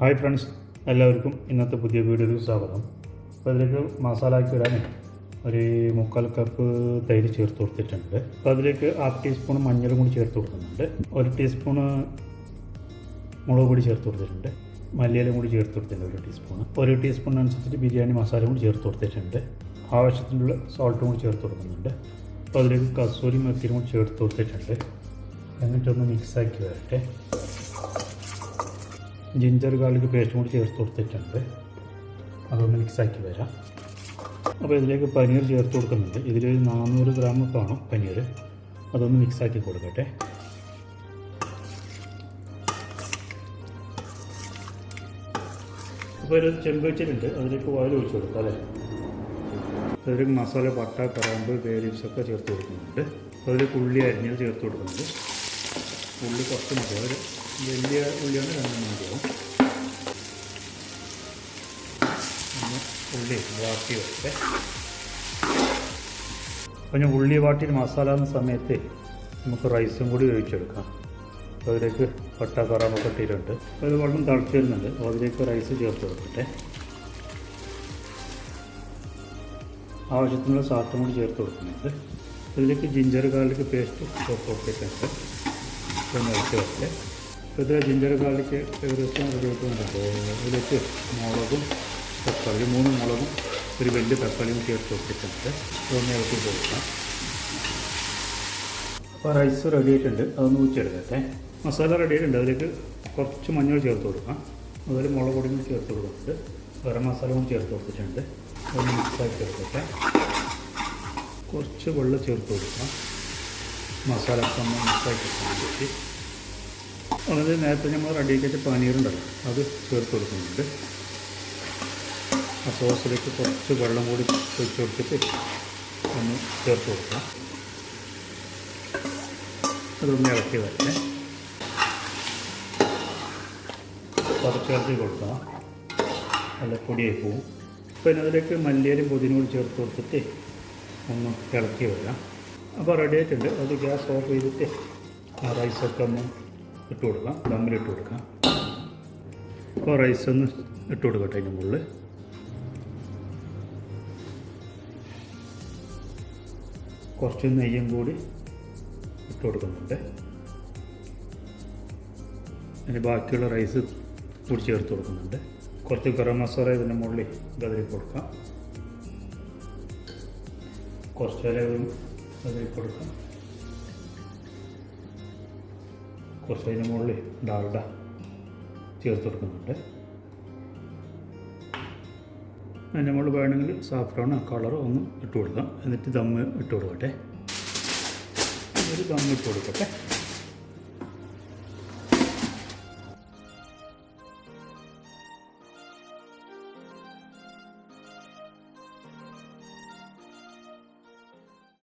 Hi friends എല്ലാവർക്കും ഇന്നത്തെ പുതിയ വീഡിയോയിൽ സ്വാഗതം. അപ്പോൾ ഇതിലേക്ക് മസാലയ്ക്ക് ഇടാൻ ഒരു മുക്കാൽ കപ്പ് തൈര് ചേർത്ത് കൊടുത്തിട്ടുണ്ട്. അപ്പോൾ അതിലേക്ക് ഹാഫ് ടീസ്പൂൺ മഞ്ഞളും കൂടി ചേർത്ത് കൊടുക്കുന്നുണ്ട്. ഒരു ടീസ്പൂണ് മുളക് പൊടി ചേർത്ത് കൊടുത്തിട്ടുണ്ട്. മല്ലിയിലും കൂടി ചേർത്ത് കൊടുത്തിട്ടുണ്ട് ഒരു ടീസ്പൂൺ ഒരു ടീസ്പൂൺ അനുസരിച്ചിട്ട് ബിരിയാണി മസാല കൂടി ചേർത്ത് കൊടുത്തിട്ടുണ്ട്. ആവശ്യത്തിനുള്ള സോൾട്ടും കൂടി ചേർത്ത് കൊടുക്കുന്നുണ്ട്. അപ്പോൾ അതിലേക്ക് കസൂരി മെത്തിയും കൂടി ചേർത്ത് കൊടുത്തിട്ടുണ്ട്. എന്നിട്ടൊന്ന് മിക്സാക്കി വരട്ടെ. ജിഞ്ചർ ഗാർലിക് പേസ്റ്റും കൂടി ചേർത്ത് കൊടുത്തിട്ടുണ്ട്. അതൊന്ന് മിക്സാക്കി വരാം. അപ്പോൾ ഇതിലേക്ക് പനീർ ചേർത്ത് കൊടുക്കുന്നുണ്ട്. ഇതിലൊരു നാനൂറ് ഗ്രാം കാണും പനീർ. അതൊന്ന് മിക്സാക്കി കൊടുക്കട്ടെ. അപ്പോൾ ഒരു ചെമ്പ് വെച്ചിട്ടുണ്ട് അതിലേക്ക് വായിൽ ഒഴിച്ച് കൊടുക്കാം അല്ലേ? അതിലേക്ക് മസാല പട്ട കറാമ്പ് ഒക്കെ ചേർത്ത് കൊടുക്കുന്നുണ്ട്. അതിലേക്ക് ഉള്ളി അരിഞ്ഞത് ചേർത്ത് കൊടുക്കുന്നുണ്ട്. ഉള്ളി കുറച്ച് മതി. ഒരു വലിയ ഉള്ളിയാണ് രണ്ടെണ്ണം മതിയാവും ഉള്ളി. വാട്ടി വെച്ചേ അപ്പോൾ ഞാൻ ഉള്ളി വാട്ടി മസാല എന്ന സമയത്ത് നമുക്ക് റൈസും കൂടി ഒഴിച്ചെടുക്കാം അപ്പോൾ അതിലേക്ക് പട്ട കറാമൊക്കെ ഇട്ടിട്ടുണ്ട്. ഇത് വെള്ളം തിളച്ച് വരുന്നുണ്ട്. അപ്പോൾ അതിലേക്ക് റൈസ് ചേർത്ത് കൊടുക്കട്ടെ. ആവശ്യത്തിനുള്ള സാത്തും കൂടി ചേർത്ത് കൊടുക്കുന്നുണ്ട്. ഇതിലേക്ക് ജിഞ്ചർ ഗാർലിക് പേസ്റ്റ് ചേർത്ത് കൊടുത്തിട്ടുണ്ട്. ഒന്ന് ഇളക്കി വെച്ചേ അപ്പോൾ ഇത് ജിഞ്ചർ ഗാർലിക്ക് ഏകദേശം ഒരു ഇതിലേക്ക് മുളകും തക്കാളി മൂന്ന് മുളകും ഒരു വലിയ തക്കാളിയും ചേർത്ത് കൊടുത്തിട്ടുണ്ട് അതൊന്ന് ഇളക്കി കൊടുക്കാം. അപ്പോൾ റൈസ് റെഡി ആയിട്ടുണ്ട്. അതൊന്ന് ഊച്ചെടുക്കട്ടെ മസാല റെഡി ആയിട്ടുണ്ട്. അതിലേക്ക് കുറച്ച് മഞ്ഞൾ ചേർത്ത് കൊടുക്കാം. അതുപോലെ മുളക് പൊടിയും ചേർത്ത് കൊടുക്കുന്നുണ്ട് ഗരം മസാലയും ചേർത്ത് കൊടുത്തിട്ടുണ്ട്. അതൊന്ന് മിക്സാക്കി എടുക്കട്ടെ. കുറച്ച് വെള്ളം ചേർത്ത് കൊടുക്കാം. മസാല മിക്സാക്കി എടുക്കാൻ വേണ്ടിയിട്ട് നേരത്തെ നമ്മൾ റെഡിയാക്കി വെച്ച പനീറുണ്ടല്ലോ അത് ചേർത്ത് കൊടുക്കുന്നുണ്ട്. ആ സോസിലേക്ക് കുറച്ച് വെള്ളം കൂടി ഒഴിച്ച് കൊടുത്തിട്ട് ഒന്ന് ചേർത്ത് കൊടുക്കാം. അതൊന്ന് ഇളക്കി വരട്ടെ. കുറച്ച് ഇളക്കി കൊടുക്കാം നല്ല പൊടിയായി പോവും. പിന്നെ അതിലേക്ക് മല്ലിയരും കൂടി ചേർത്ത് കൊടുത്തിട്ട് ഒന്ന് ഇളക്കി വരാം. അപ്പോൾ റെഡി ആയിട്ടുണ്ട് അത് ഗ്യാസ് ഓഫ് ചെയ്തിട്ട് ആ റൈസൊക്കെ ഒന്ന് ഇട്ട് കൊടുക്കാം. ദമ്മിലിട്ട് കൊടുക്കാം. അപ്പോൾ റൈസ് ഒന്ന് ഇട്ട് കൊടുക്കട്ടെ അതിന്റെ മുകളിൽ. കുറച്ച് നെയ്യും കൂടി ഇട്ട് കൊടുക്കുന്നുണ്ട്. അതിന് ബാക്കിയുള്ള റൈസ് കൂടി ചേർത്ത് കൊടുക്കുന്നുണ്ട്. കുറച്ച് ഗരം മസാല ഇതിന്റെ മുകളിൽ ഗതിരി കൊടുക്കാം. കുറച്ച് ഗതിരി കൊടുക്കാം. കുറച്ച് അതിന്റെ മുകളിൽ ഡാൽഡ ചേർത്ത് കൊടുക്കുന്നുണ്ട്. അതിന്റെ മുകളിൽ വേണമെങ്കിൽ സാഫ്രോണോ കളർ ഒന്ന് ഇട്ട് കൊടുക്കാം. എന്നിട്ട് ദമ്മ് ഇട്ട് കൊടുക്കട്ടെ. ഒരു ദമ്മ് ഇട്ട് കൊടുക്കട്ടെ.